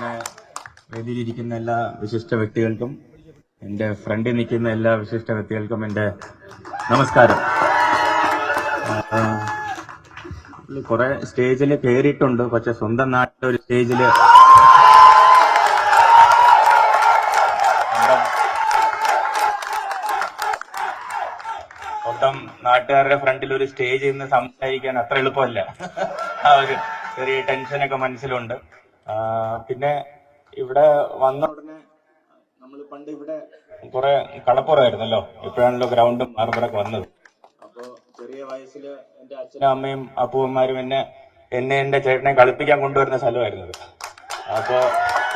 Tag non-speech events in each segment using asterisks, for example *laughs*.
പിന്നെ വേദിയിലിരിക്കുന്ന എല്ലാ വിശിഷ്ട വ്യക്തികൾക്കും എന്റെ ഫ്രണ്ടിൽ നിൽക്കുന്ന എല്ലാ വിശിഷ്ട വ്യക്തികൾക്കും എന്റെ നമസ്കാരം. കുറെ സ്റ്റേജിൽ കയറിയിട്ടുണ്ട്. പക്ഷെ സ്വന്തം നാട്ടിലെ ഒരു സ്റ്റേജിൽ സ്വന്തം നാട്ടുകാരുടെ ഫ്രണ്ടിൽ ഒരു സ്റ്റേജിൽ നിന്ന് സംസാരിക്കാൻ അത്ര എളുപ്പമല്ല. ആ ഒരു ചെറിയ ടെൻഷനൊക്കെ മനസ്സിലുണ്ട്. പിന്നെ ഇവിടെ വന്ന ഉടനെ നമ്മൾ പണ്ട് ഇവിടെ കുറെ കളപ്പുറമായിരുന്നല്ലോ. ഇപ്പോഴാണല്ലോ ഗ്രൗണ്ടും മാർബറൊക്കെ വന്നത്. അപ്പോ ചെറിയ വയസ്സിൽ എന്റെ അച്ഛനും അമ്മയും അപ്പൂവന്മാരും എന്നെ എന്നെ എന്റെ ചേട്ടനെ കളിപ്പിക്കാൻ കൊണ്ടുവരുന്ന സ്ഥലമായിരുന്നു. അപ്പോ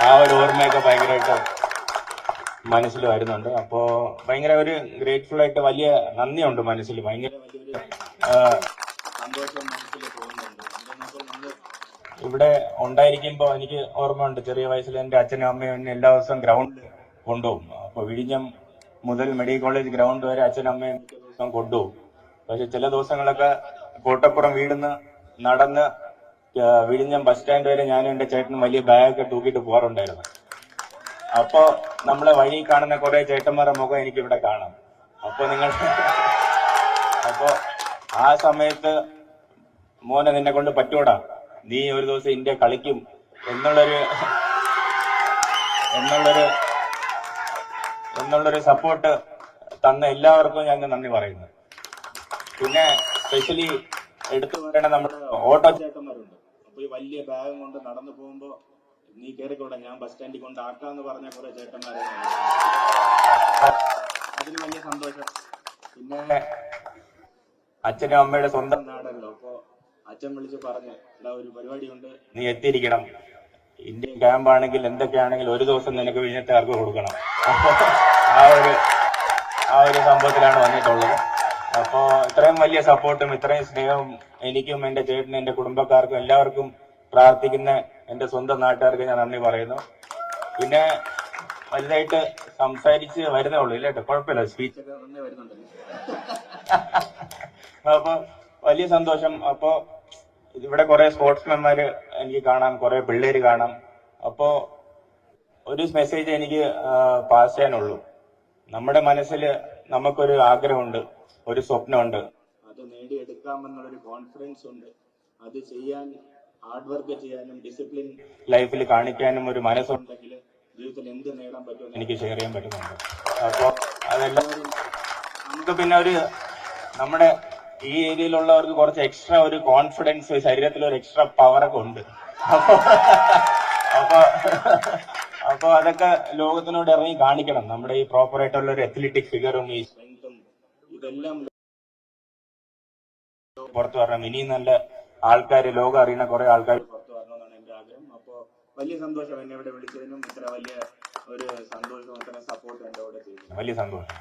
ആ ഒരു ഓർമ്മയൊക്കെ ഭയങ്കരമായിട്ട് മനസ്സിൽ വരുന്നുണ്ട് അപ്പോ ഭയങ്കര ഒരു ഗ്രേറ്റ്ഫുൾ ആയിട്ട് വലിയ നന്ദിയുണ്ട് മനസ്സിൽ ഭയങ്കര സന്തോഷം മനസ്സിൽ തോന്നുന്നുണ്ട്. ഇവിടെ ഉണ്ടായിരിക്കുമ്പോൾ എനിക്ക് ഓർമ്മയുണ്ട്. ചെറിയ വയസ്സിൽ എന്റെ അച്ഛനും അമ്മയും എന്നെ എല്ലാ ദിവസവും ഗ്രൗണ്ടിൽ കൊണ്ടുപോകും. അപ്പോൾ വിഴിഞ്ഞം മുതൽ മെഡിക്കൽ കോളേജ് ഗ്രൗണ്ട് വരെ അച്ഛനും അമ്മയും ദിവസം കൊണ്ടുപോകും. പക്ഷെ ചില ദിവസങ്ങളൊക്കെ കോട്ടപ്പുറം വീടുന്ന് നടന്ന് വിഴിഞ്ഞം ബസ് സ്റ്റാൻഡ് വരെ ഞാനും എന്റെ ചേട്ടനും വലിയ ബാഗൊക്കെ തൂക്കിയിട്ട് പോകാറുണ്ടായിരുന്നു. അപ്പോൾ നമ്മളെ വഴി കാണുന്ന കുറെ ചേട്ടന്മാരുടെ മുഖം എനിക്ക് ഇവിടെ കാണാം. അപ്പോൾ നിങ്ങൾ അപ്പോൾ ആ സമയത്ത് മോനെ നിന്നെ കൊണ്ട് പറ്റൂടാ. നീ ഒരു ദിവസം ഇന്ത്യ കളിക്കും എന്നുള്ളൊരു എന്നുള്ളൊരു എന്നുള്ളൊരു സപ്പോർട്ട് തന്ന എല്ലാവർക്കും ഞാൻ നന്ദി പറയുന്നു. പിന്നെ സ്പെഷ്യലി എടുത്തു പറയണ നമ്മുടെ ഓട്ടോ ചേട്ടന്മാരുണ്ട്. അപ്പൊ ഈ വലിയ ബാഗും കൊണ്ട് നടന്നു പോകുമ്പോ നീ കയറിക്കോട്ടെ ഞാൻ ബസ് സ്റ്റാൻഡിൽ കൊണ്ട് ആക്കാന്ന് പറഞ്ഞ കുറെ ചേട്ടന്മാരെ അതിന് വലിയ സന്തോഷം. പിന്നെ അച്ഛനും അമ്മയുടെ സ്വന്തം അച്ഛൻ വിളിച്ച് പറഞ്ഞു എടാ ഒരു പരിപാടി ഉണ്ട് നീ എത്തിയിരിക്കണം. ഇന്ത്യൻ ക്യാമ്പ് ആണെങ്കിൽ എന്തൊക്കെയാണെങ്കിൽ ഒരു ദിവസം നിനക്ക് വിഴിഞ്ഞത്താർക്ക് കൊടുക്കണം. ആ ഒരു ആ ഒരു സംഭവത്തിലാണ് വന്നിട്ടുള്ളത്. അപ്പോ ഇത്രയും വലിയ സപ്പോർട്ടും ഇത്രയും സ്നേഹവും എനിക്കും എന്റെ ചേട്ടനും എന്റെ കുടുംബക്കാർക്കും എല്ലാവർക്കും പ്രാർത്ഥിക്കുന്ന എന്റെ സ്വന്തം നാട്ടുകാർക്ക് ഞാൻ നന്ദി പറയുന്നു. പിന്നെ വലുതായിട്ട് സംസാരിച്ച് വരുന്നേ ഉള്ളൂ ഇല്ലേട്ടോ കുഴപ്പമില്ല സ്പീച്ച് ഒക്കെ നന്നേ വരുന്നുണ്ടല്ലോ? *laughs* അപ്പൊ വലിയ സന്തോഷം. അപ്പോ ഇവിടെ കുറെ സ്പോർട്സ്മെന്മാര് എനിക്ക് കാണാം കുറെ പിള്ളേര് കാണാം. അപ്പോ ഒരു മെസ്സേജ് എനിക്ക് പാസ് ചെയ്യാനുള്ളൂ. നമ്മുടെ മനസ്സിൽ നമുക്കൊരു ആഗ്രഹമുണ്ട് ഒരു സ്വപ്നമുണ്ട്. അത് നേടിയെടുക്കാമെന്നുള്ളൊരു കോൺഫിഡൻസ് ഉണ്ട്. അത് ചെയ്യാൻ ഹാർഡ് വർക്ക് ചെയ്യാനും ഡിസിപ്ലിൻ ലൈഫിൽ കാണിക്കാനും ഒരു മനസ്സുണ്ടെങ്കിൽ ജീവിതത്തിൽ എന്ത് നേടാൻ പറ്റുമെന്ന് എനിക്ക് ഷെയർ ചെയ്യാൻ പറ്റുന്നുണ്ട്. അപ്പോ അതെല്ലാം നമുക്ക് പിന്നെ ഒരു നമ്മുടെ ഈ ഏരിയയിലുള്ളവർക്ക് കുറച്ച് എക്സ്ട്രാ ഒരു കോൺഫിഡൻസ് ശരീരത്തിൽ ഒരു എക്സ്ട്രാ പവറൊക്കെ ഉണ്ട്. അപ്പൊ അപ്പൊ അതൊക്കെ ലോകത്തിനോട് ഇറങ്ങി കാണിക്കണം. നമ്മുടെ ഈ പ്രോപ്പർ ആയിട്ടുള്ള ഒരു അത്ലറ്റിക് ഫിഗറും ഈ സ്ട്രെങ്തും ഇതെല്ലാം പുറത്തു വരണം. ഇനിയും നല്ല ആൾക്കാർ ലോകം അറിയുന്ന കുറെ ആൾക്കാർ പുറത്തു വരണമെന്നാണ് എന്റെ ആഗ്രഹം. അപ്പോ വലിയ സന്തോഷം എന്നെ ഇവിടെ വിളിച്ചതിനും ഇത്ര വലിയ ഒരു സന്തോഷം സപ്പോർട്ട് എന്റെ കൂടെ ചെയ്യുന്നു വലിയ സന്തോഷം.